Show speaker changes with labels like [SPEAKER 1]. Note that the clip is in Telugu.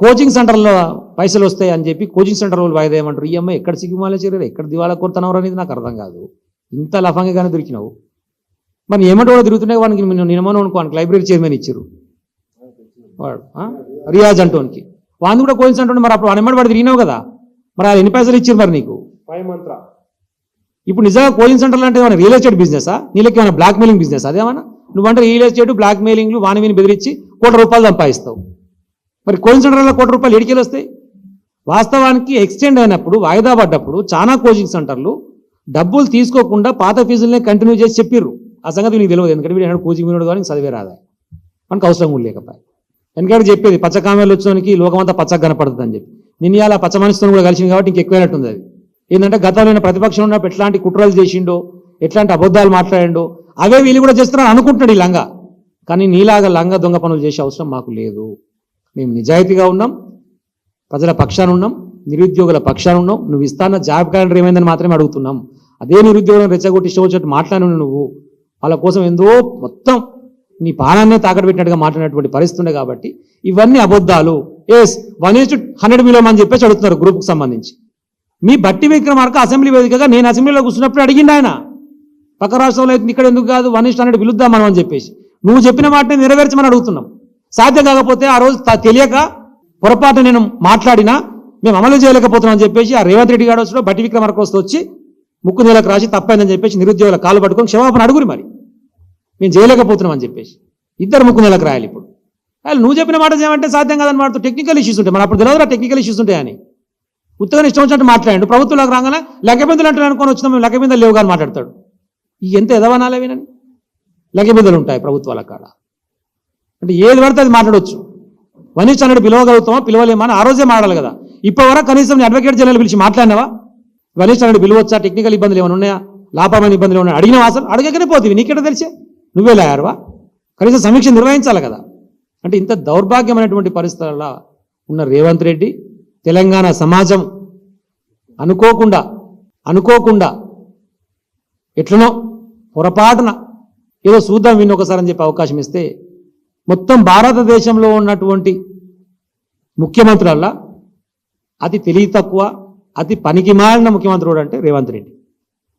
[SPEAKER 1] కోచింగ్ సెంటర్లో పైసలు వస్తాయి అని చెప్పి కోచింగ్ సెంటర్ వాళ్ళు వాయిదా ఏమంటారు? ఈ అమ్మాయి ఎక్కడ సిగ్గుమాలే చేరారు ఎక్కడ దివాలా కొడుతున్నావు అనేది నాకు అర్థం కాదు. ఇంత లఫంగానే దొరికినావు. మరి ఏమంటే కూడా తిరుగుతున్నాయి వానికి నేను నినమను అనుకో వానికి లైబ్రరీ చైర్మన్ ఇచ్చారు. వాడు? రియాజ్ అంటోనికి వాడిని కూడా కోచింగ్ సెంటర్ మరి అప్పుడు వాడు ఎమ్మడి వాడు తిరిగినావు కదా? మరి వాళ్ళు ఎన్ని పైసలు ఇచ్చారు మరి నీకు? ఇప్పుడు నిజంగా కోచింగ్ సెంటర్లు అంటే ఏమైనా రియల్ ఎస్టేట్ బిజినెసా? నీళ్ళకి ఏమైనా బ్లాక్ మెయిలింగ్ బిజినెస్? అదేమన్నా? నువ్వంటే రియల్ ఎస్టేట్ బ్లాక్ మెయిలింగ్లు వాని వీని బెదిరించి కోటి రూపాయలు సంపాదిస్తావు. మరి కోచింగ్ సెంటర్లో కోటి రూపాయలు ఎడికెళ్ళి వస్తాయి? వాస్తవానికి ఎక్స్టెండ్ అయినప్పుడు వాయిదా పడ్డప్పుడు చాలా కోచింగ్ సెంటర్లు డబ్బులు తీసుకోకుండా పాత ఫీజులనే కంటిన్యూ చేసి చెప్పిర్రు. ఆ సంగతి నీకు తెలియదు ఎందుకంటే వీడు కోచింగ్ వినడు కానీ చదివే రాదా మనకు అవసరం కూడా లేకపోయి ఎందుకంటే చెప్పేది పచ్చ కామెర్లు లోకమంతా పచ్చగా కనపడుతుంది అని చెప్పి. నేను ఇలా పచ్చ మనిషితో కూడా కలిసింది కాబట్టి ఇంకెక్కువైనట్టుంది అది. ఏంటంటే గతంలో ప్రతిపక్షం ఉన్నప్పుడు ఎట్లాంటి కుట్రలు చేసిండో ఎట్లాంటి అబద్ధాలు మాట్లాడిండో అవే వీళ్ళు కూడా చేస్తున్నారని అనుకుంటున్నాడు ఈ లంగా. కానీ నీలాగా లంగా దొంగ పనులు చేసే అవసరం మాకు లేదు. మేము నిజాయితీగా ఉన్నాం ప్రజల పక్షాన ఉన్నాం నిరుద్యోగుల పక్షాన ఉన్నాం. నువ్వు ఇస్తాన్న జాబ్ క్యాలెండర్ ఏమైందని మాత్రమే అడుగుతున్నాం. అదే నిరుద్యోగం రెచ్చగొట్టి ఇష్టం మాట్లాడిన నువ్వు. వాళ్ళ కోసం ఎంతో మొత్తం నీ ప్రాణాన్నే తాకట్టు పెట్టినట్టుగా మాట్లాడినటువంటి పరిస్థితి ఉండే కాబట్టి ఇవన్నీ అబద్ధాలు. S one is hundred million అని చెప్పేసి అడుగుతున్నారు గ్రూప్కి సంబంధించి. మీ బట్టి విక్రమార్క అసెంబ్లీ వేదికగా నేను అసెంబ్లీలో కూర్చున్నప్పుడు అడిగిండు ఆయన. పక్క రాష్ట్రంలో అయితే ఇక్కడ ఎందుకు కాదు? వన్ ఇస్ట్ హండ్రెడ్ పిలుద్దాం మనం అని చెప్పేసి. నువ్వు చెప్పిన మాటని నెరవేర్చమని అడుగుతున్నాం. సాధ్యం కాకపోతే ఆ రోజు తెలియక పొరపాటు నేను మాట్లాడినా మేము అమలు చేయలేకపోతున్నాం అని చెప్పేసి ఆ రేవంత్ రెడ్డి గారు వచ్చి బట్టి విక్రమార్క వస్తే వచ్చి ముక్కు నెలకు రాసి తప్పైందని చెప్పేసి నిరుద్యోగుల కాలు పట్టుకొని క్షమాపణ అడుగురి మరి. మేము చేయలేకపోతున్నాం అని చెప్పేసి. ఇద్దరు ముక్కు నెలకు రాయాలి ఇప్పుడు. అసలు నువ్వు చెప్పిన మాట చేయమంటే సాధ్యం కాదని మాట్లాడుతూ టెక్నికల్ ఇష్యూస్ ఉంటాయి. మన అప్పుడు తెలియదు టెక్నికల్ ఇష్యూస్ ఉంటాయని. ఉత్తగా ఇష్టం వచ్చినట్టు మాట్లాడండి. ప్రభుత్వంలోకి రాగానే లెక్కబిందులు అంటారు అనుకొని వచ్చినా మేము లెక్కబిందలు లేవు కానీ మాట్లాడతాడు. ఈ ఎంత ఎదవనాలే వినని లెక్కబిందులు ఉంటాయి ప్రభుత్వాల కాడ. అంటే ఏది పడితే అది మాట్లాడవచ్చు వనీష్ అన్నట్టు పిలవగలుగుతామా పిలవలేమా అని ఆ రోజే మాట్లాడాలి కదా. ఇప్పటి వరకు కనీసం అడ్వకేట్ జనరల్ పిలిచి మాట్లాడినావా? వనీష్ అన్నట్టు పిలవచ్చా? టెక్నికల్ ఇబ్బందులు ఏమైనా ఉన్నాయా? లాభమైన ఇబ్బందులు ఏమైనా అడిగిన అసలు? అడగకనే పోతుంది నీకెట తెలిసే? నువ్వే లాయారువా? కనీసం సమీక్ష నిర్వహించాలి కదా. అంటే ఇంత దౌర్భాగ్యమైనటువంటి పరిస్థితులలో ఉన్న రేవంత్ రెడ్డి తెలంగాణ సమాజం అనుకోకుండా అనుకోకుండా ఎట్లనో పొరపాటున ఏదో చూద్దాం విన్న ఒకసారి అని చెప్పి అవకాశం ఇస్తే మొత్తం భారతదేశంలో ఉన్నటువంటి ముఖ్యమంత్రులల్లా అతి తెలివి తక్కువ అతి పనికి మారిన ముఖ్యమంత్రి కూడా అంటే రేవంత్ రెడ్డి.